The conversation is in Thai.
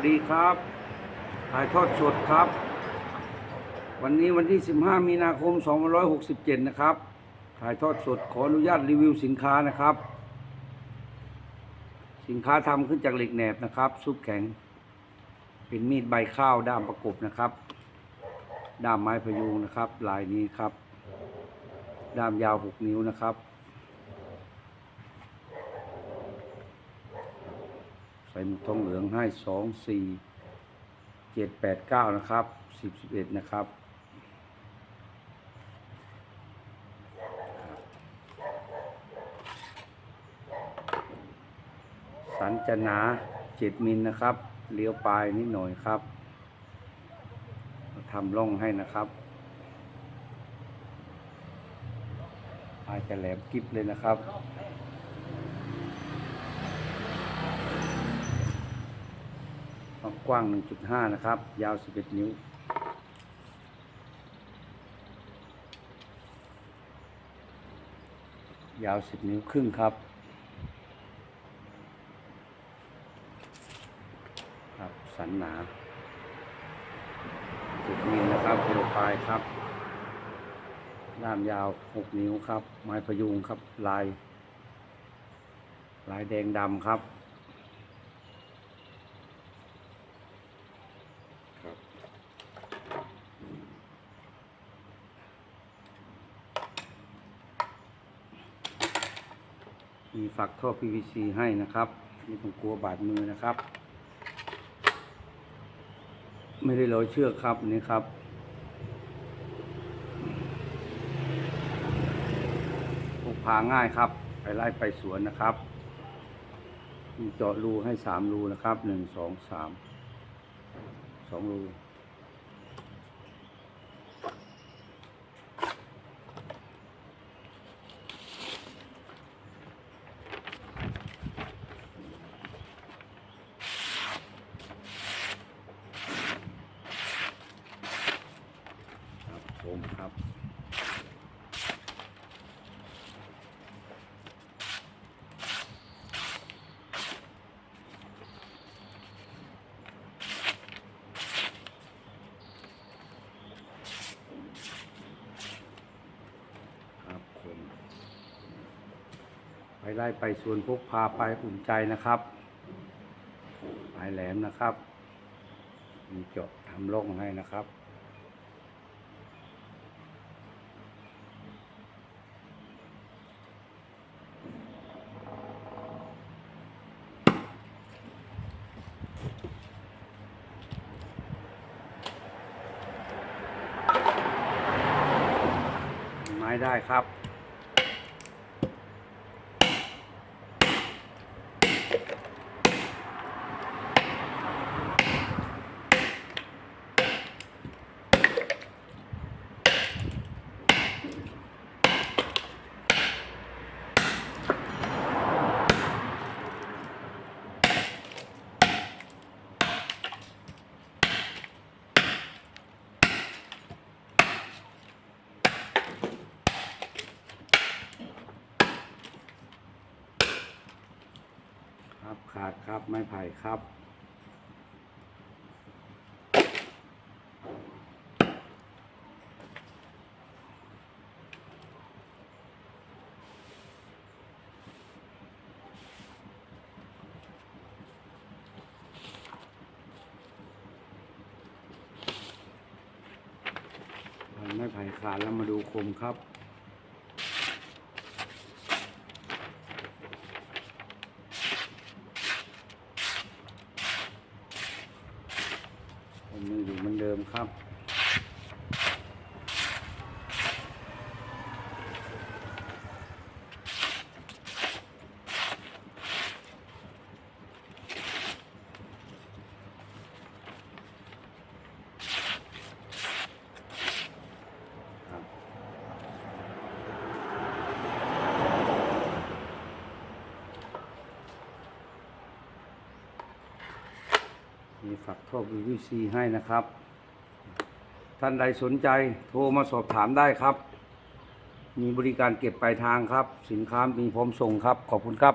วัสดีครับ ถ่ายทอดสดครับ วันนี้วันที่ 15 มีนาคม 2567 นะครับ ถ่ายทอดสดขออนุญาตรีวิวสินค้านะครับ สินค้าทำขึ้นจากเหล็กแหนบนะครับ ซุปแข็ง เป็นมีดใบข้าวด้ามประกบนะครับ ด้ามไม้พยุงนะครับ ลายนี้ครับ ด้ามยาว 6 นิ้วนะครับ ใส่หมึกทองเหลืองให้สองสี่เจ็ดแปดเก้านะครับสิบสิบเอ็ดนะครับสันจะหนาเจ็ดมิลนะครับ เลี้ยวปลายนิดหน่อยครับทำร่องให้นะครับปลายจะแหลมกิบเลยนะครับ ความกว้าง 1.5 นะครับ ยาว 11 นิ้ว ยาว 10 นิ้วครึ่งครับครับสันหนา10มิลนะครับเรียวปลายครับด้ามยาว 6 นิ้วครับ ไม้พยุงครับ ลาย ลายแดงดำครับ มีฝักท่อ PVC ให้นะครับไม่ต้องกลัวบาดมือนะครับ ไม่ได้ร้อยเชือกครับนี่ครับ พกพาง่ายครับ ไปไล่ไปสวนนะครับ มีเจาะรูให้สามรูนะครับหนึ่งสองสามสองรู ครับชมครับครับผมไปไล่ไปสวนพกพาไปอุ่นใจนะครับปลายแหลมนะครับ มีเจาะทำร่องให้นะครับ ไม้ได้ครับ ครับขาดครับไม้ไผ่ครับไม้ไผ่ขาดแล้วมาดูคมครับ ผมยังอยู่เหมือนเดิมครับครับ มีฝักท่อ PVC ให้นะครับ ท่านใดสนใจโทรมาสอบถามได้ครับ มีบริการเก็บปลายทางครับ สินค้ามีพร้อมส่งครับ ขอบคุณครับ